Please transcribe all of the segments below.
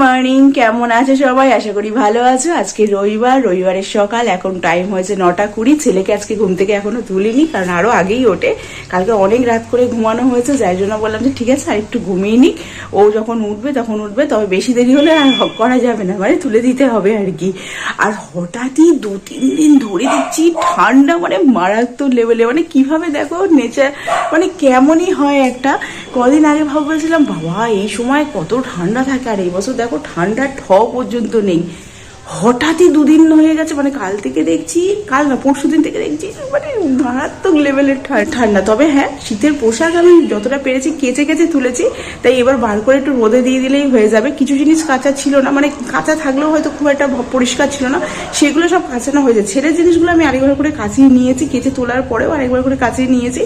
Morning, কেমন আছে সবাই? আশা করি ভালো আছো। আজকে রবিবার, রবিবারের সকাল, এখন টাইম হয়েছে নটা কুড়ি। ছেলেকে আজকে ঘুম থেকে এখনও তুলিনি, কারণ আরও আগেই ওঠে। কালকে অনেক রাত করে ঘুমানো হয়েছে যাই জন্য বললাম যে ঠিক আছে, আর একটু ঘুমিয়ে নিক। ও যখন উঠবে, তখন উঠবে, তবে বেশি দেরি হলে আর করা যাবে না মানে তুলে দিতে হবে আর কি। আর হঠাৎই দু, তিন দিন ধরে দিচ্ছি ঠান্ডা মানে মারাত্মক লেভেলে মানে কীভাবে দেখো নেচার মানে কেমনই হয় একটা। কদিন আগে ভাবছিলাম, বাবা, এই সময় কত ঠান্ডা থাকে, আর এই বছর দেখো ঠান্ডা ঠ পর্যন্ত নেই। হঠাৎই দুদিন হয়ে গেছে মানে কাল থেকে দেখছি, কাল না, পরশু দিন থেকে দেখছি মানে মারাত্মক লেভেলের ঠান্ডা। তবে হ্যাঁ শীতের পোশাক আমি যতটা পেরেছি, কেচে কেচে তুলেছি, তাই এবার বার করে একটু রোদে দিয়ে দিলেই হয়ে যাবে। কিছু জিনিস কাঁচা ছিল না মানে কাঁচা থাকলেও হয়তো খুব একটা পরিষ্কার ছিল না, সেগুলো সব কাঁচানো হয়েছে ছেলের জিনিসগুলো আমি আরেকবার করে কাঁচিয়ে নিয়েছি, কেচে তোলার পরেও আরেকবার করে কাচিয়ে নিয়েছি।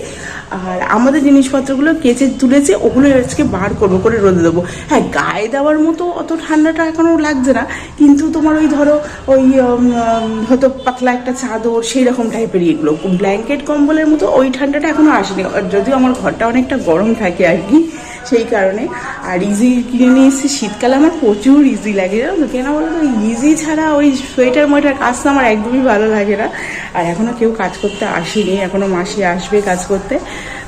আর আমাদের জিনিসপত্রগুলো কেচে তুলেছে, ওগুলো আজকে বার করব, করে রোদে দেবো। হ্যাঁ গায়ে দেওয়ার মতো অত ঠান্ডাটা এখনও লাগছে না, কিন্তু তোমার ওই ধরো ওই উম, উম, হয়তো পাতলা একটা চাদর সেই রকম টাইপের এগুলো। ব্ল্যাঙ্কেট কম্বলের মতো ওই ঠান্ডাটা এখনও আসেনি। যদিও আমার ঘরটা অনেকটা গরম থাকে আর কি সেই কারণে। আর ইজি কিনে নিয়ে এসেছি। শীতকালে আমার প্রচুর ইজি লাগে জানো তো? কেন বলো তো? ইজি ছাড়া ওই সোয়েটার মোয়েটার কাজ তো আমার একদমই ভালো লাগে না। আর এখনও কেউ কাজ করতে আসেনি এখনও মাসি আসবে কাজ করতে।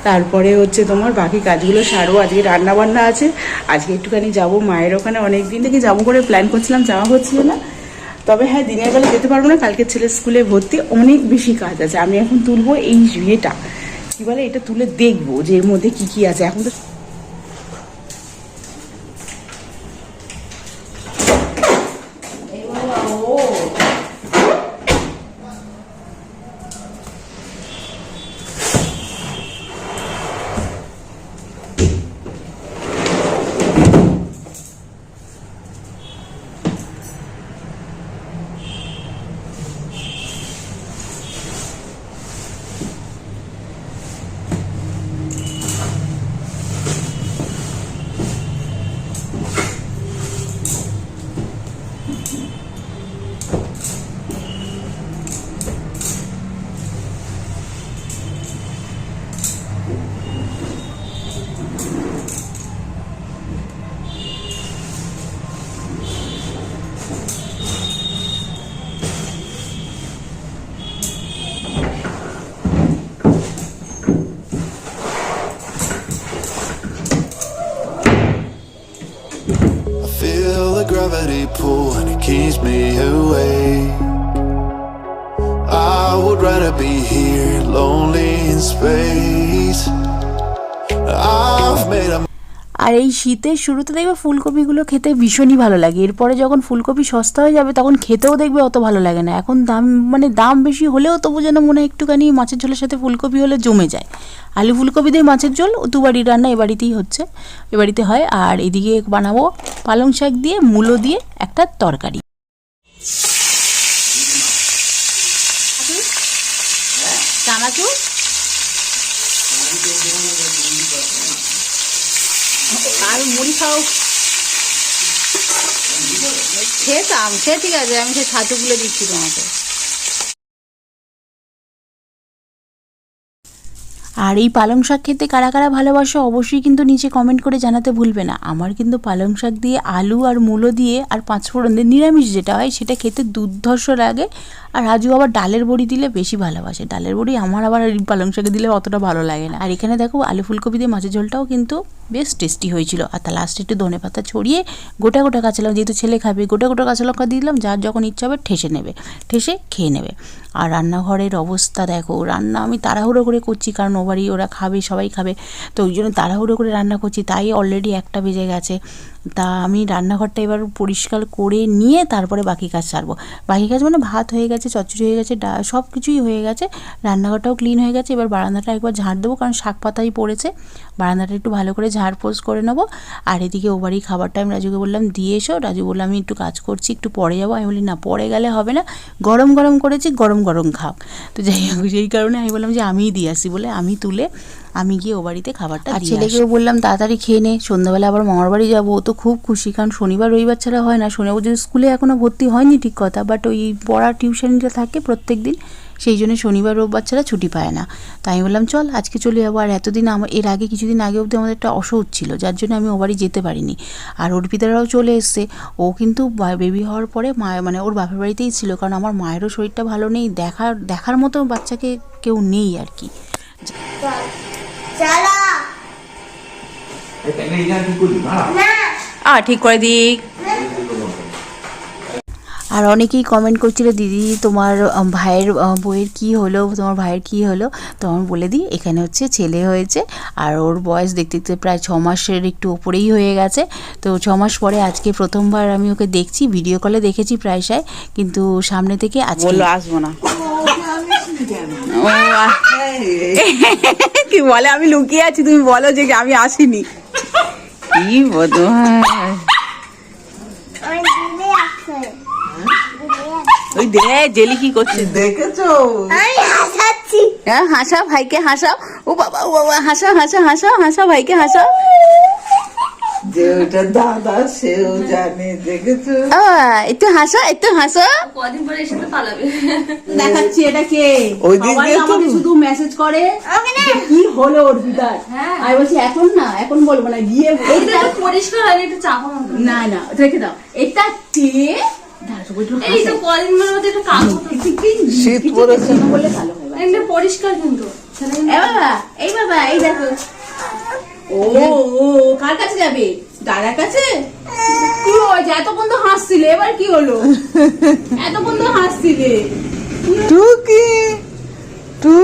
তারপরে হচ্ছে তোমার বাকি কাজগুলো সারবো। আজকে রান্না বান্না আছে আজকে একটুখানি যাব মায়ের ওখানে অনেক দিন থেকে। যাব করে প্ল্যান করছিলাম যাওয়া হচ্ছিল না। তবে হ্যাঁ দিনের বেলা যেতে পারব না, কালকে ছেলে স্কুলে ভর্তি, অনেক বেশি কাজ আছে। আমি এখন তুলবো এই ইয়েটা কি বলে, এটা তুলে দেখব যে এর মধ্যে কি কি আছে। এখন তো pull and it keeps me away. I would rather be here, lonely in space. I've made a আর এই শীতের শুরুতে দেখবে ফুলকপিগুলো খেতে ভীষণই ভালো লাগে। এরপরে যখন ফুলকপি সস্তা হয়ে যাবে, তখন খেতেও দেখবে অত ভালো লাগে না। এখন দাম মানে দাম বেশি হলেও তবু যেন মনে হয় একটুখানি মাছের ঝোলের সাথে ফুলকপি হলে জমে যায়। আলু ফুলকপি দিয়ে মাছের ঝোল ও দুবারই রান্না এ বাড়িতেই হচ্ছে, এ বাড়িতে হয়। আর এদিকে বানাবো পালং শাক দিয়ে, মূলো দিয়ে একটা তরকারি। চানাচুর আর মুড়ি খাও। খেতাম, সে ঠিক আছে, আমি সে ছাতুগুলো দিচ্ছি তোমাকে। আর এই পালং শাক খেতে কারা কারা ভালোবাসো, অবশ্যই কিন্তু নিচে কমেন্ট করে জানাতে ভুলবে না। আমার কিন্তু পালং শাক দিয়ে আলু আর মূলো দিয়ে আর পাঁচফোড়ন দিয়ে নিরামিষ যেটা হয়, সেটা খেতে দুর্ধর্ষ লাগে। আর রাজু আবার ডালের বড়ি দিলে বেশি ভালোবাসে। ডালের বড়ি আমার আবার পালং শাকে দিলে অতটা ভালো লাগে না। আর এখানে দেখো আলু ফুলকপি দিয়ে মাছের ঝোলটাও কিন্তু বেশ টেস্টি হয়েছিল। আর তার লাস্টে একটু ধনে পাতা ছড়িয়ে গোটা গোটা কাঁচা লঙ্কা যেহেতু ছেলে খাবে, গোটা গোটা কাঁচা লঙ্কা দিয়ে দিলাম, যার যখন ইচ্ছা হবে ঠেসে নেবে, ঠেসে খেয়ে নেবে। আর রান্নাঘরের অবস্থা দেখো, রান্না আমি তাড়াহুড়ো করে করছি কারণ ওবারই ওরা খাবে, সবাই খাবে, তো ওই জন্য তাড়াহুড়ো করে রান্না করছি, তাই অলরেডি একটা বেজে গেছে। তা আমি রান্নাঘরটা এবার পরিষ্কার করে নিয়ে তারপরে বাকি কাজ সারবো। বাকি কাজ মানে ভাত হয়ে গেছে, চচ্চড়ি হয়ে গেছে, ডা, সব কিছুই হয়ে গেছে। রান্নাঘরটাও ক্লিন হয়ে গেছে। এবার বারান্দাটা একবার ঝাড় দেবো কারণ শাক পাতাই পড়েছে। বারান্দাটা একটু ভালো করে ঝাড় পোষ করে নেব। আর এদিকে ও বাড়ি খাবারটা আমি রাজুকে বললাম, দিয়ে এসো। রাজু বললাম আমি একটু কাজ করছি, একটু পরে যাব। আমি বলি, না, পরে গেলে হবে না। গরম গরম করেছি, গরম গরম খাও। তো যাই হোক, সেই কারণে আমি বললাম যে, আমিই দিয়ে আসি। বলে, আমি তুলে আমি গিয়ে ও বাড়িতে খাবারটা আর ছেলেকেও বললাম তাড়াতাড়ি খেয়ে নে সন্ধ্যাবেলা আবার মামার বাড়ি যাব। ও তো খুব খুশি কারণ শনিবার রবিবার ছাড়া হয় না। শনিবার যদি স্কুলে এখনও ভর্তি হয়নি ঠিক কথা বাট ওই পড়া টিউশনটা থাকে প্রত্যেক দিন সেই জন্য শনিবার রোববার ছাড়া ছুটি পায় না। তাই আমি বললাম চল আজকে চলে যাব। আর এতদিন আমার এর আগে কিছুদিন আগে অবধি আমাদের একটা অসৌচ ছিল যার জন্য আমি ও বাড়ি যেতে পারিনি। আর ওর অর্পিতারাও চলে এসছে। ও কিন্তু বেবি হওয়ার পরে মা মানে ওর বাপের বাড়িতেই ছিল কারণ আমার মায়েরও শরীরটা ভালো নেই। দেখার দেখার মতো বাচ্চাকে কেউ নেই আর কি। চলো আ ঠিক করে দিক আর অনেকেই কমেন্ট করছিল দিদি তোমার ভাইয়ের বইয়ের কি হলো? তোমার ভাইয়ের কি হলো? তো আমি বলে দিই এখানে হচ্ছে ছেলে হয়েছে আর ওর বয়স দেখতে দেখতে প্রায় ছ মাসের একটু ওপরেই হয়ে গেছে। তো ছ মাস পরে আজকে প্রথমবার আমি ওকে দেখছি ভিডিও কলে দেখেছি প্রায়শই কিন্তু সামনে থেকে আজকে বলল আসব না। ও কি বলে আমি লুকিয়ে আছি তুমি বলো যে আমি আসিনি। কি বলো ওই দিদি আছে ওই দে জেলি কি করছে? দেখেছ? আমি হাসাচ্ছি। হ্যাঁ হাসা ভাইকে হাসাও। ও বাবা ও বাবা হাসা হাসা হাসা হাসা ভাইকে হাসাও। যে ওটা দাদা সেও জানে দেখেছ? আ, একটু হাসা একটু হাসা কদিন পরে এসে তো পালাবে। দেখাচ্ছি এটা কে? ওই তো- আমাকে শুধু মেসেজ করে কি হলো অর্পিতার আমি বলছি এখন না এখন বলব না গিয়ে এইটা তো পরিষ্কার হয়নি একটু চাপা না না রেখে দাও। এটা কে? এই তো কদিন মধ্যে একটু কাকু শীত পড়েছে দেখতে ভালো হয়। এটা পরিষ্কার কিন্তু। এ বাবা এই বাবা এই দেখো। ও ও কার কাছে যাবে? দাদার কাছে? কি হয়েছে? এত পর্যন্ত হাসছিলে এবার কি হলো? এত পর্যন্ত হাসছিলে। টু কি টু।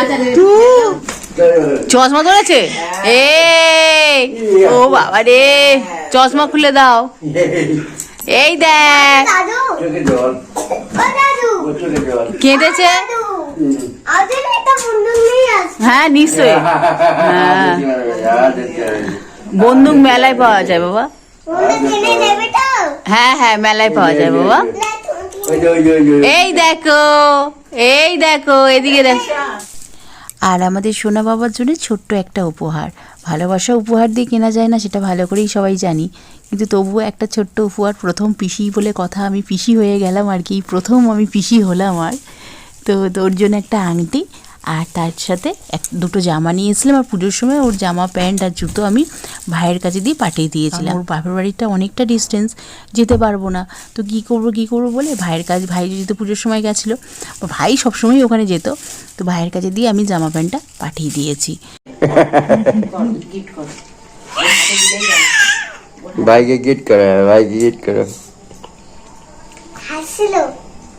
আচ্ছা রে, টু। চশমা ধরেছে? এই ও বাবা রে। চশমা খুলে দাও। এই দেখ। দাদু। ও কেঁদেছে? দাদু। আমাদের একটা বন্ধু হ্যাঁ নিশ্চয়ই। হ্যাঁ বন্দুক মেলায় পাওয়া যায় বাবা। হ্যাঁ হ্যাঁ মেলায় পাওয়া যায় বাবা। এই দেখো এই দেখো এদিকে দেখো। আর আমাদের সোনা বাবার জন্য ছোট্ট একটা উপহার। ভালোবাসা উপহার দিয়ে কেনা যায় না, সেটা ভালো করেই সবাই জানি। কিন্তু তবুও একটা ছোট্ট উপহার, প্রথম পিসি বলে কথা, আমি পিসি হয়ে গেলাম আর কি, প্রথম আমি পিসি হলাম আর। তো তোর জন্য একটা আংটি আর তার সাথে এক, দুটো জামা নিয়ে এসেছিলাম আর পুজোর সময় ওর জামা, প্যান্ট আর জুতো আমি ভাইয়ের কাছে দিয়ে পাঠিয়ে দিয়েছিলাম। ওর বাপের বাড়িটা অনেকটা ডিস্টেন্স যেতে পারব না। তো কী করব কী করব বলে ভাইয়ের কাছে, ভাই যেহেতু পুজোর সময় গেছিল, ভাই সবসময় ওখানে যেত। তো ভাইয়ের কাছে দিয়ে আমি জামা, প্যান্টটা পাঠিয়ে দিয়েছি। ভাইকে গিট করো ভাইকে গিট করো।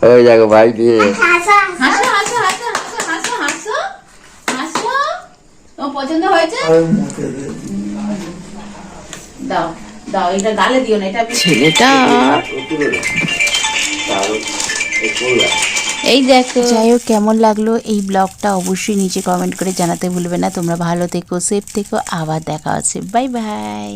ওই দেখো ভাই দিয়ে। হাসা হাসো। হাসো হাসো হাসো হাসো হাসো হাসো তোমার পছন্দ হয়েছে? দাও দাও এটা গালে দিও না এটা ছেলেটা এই দেখো। যাই হোক, কেমন লাগল এই ব্লগটা অবশ্যই নিচে কমেন্ট করে জানাতে ভুলবে না। তোমরা ভালো থেকো সেফ থেকো, আবার দেখা আছে বাই বাই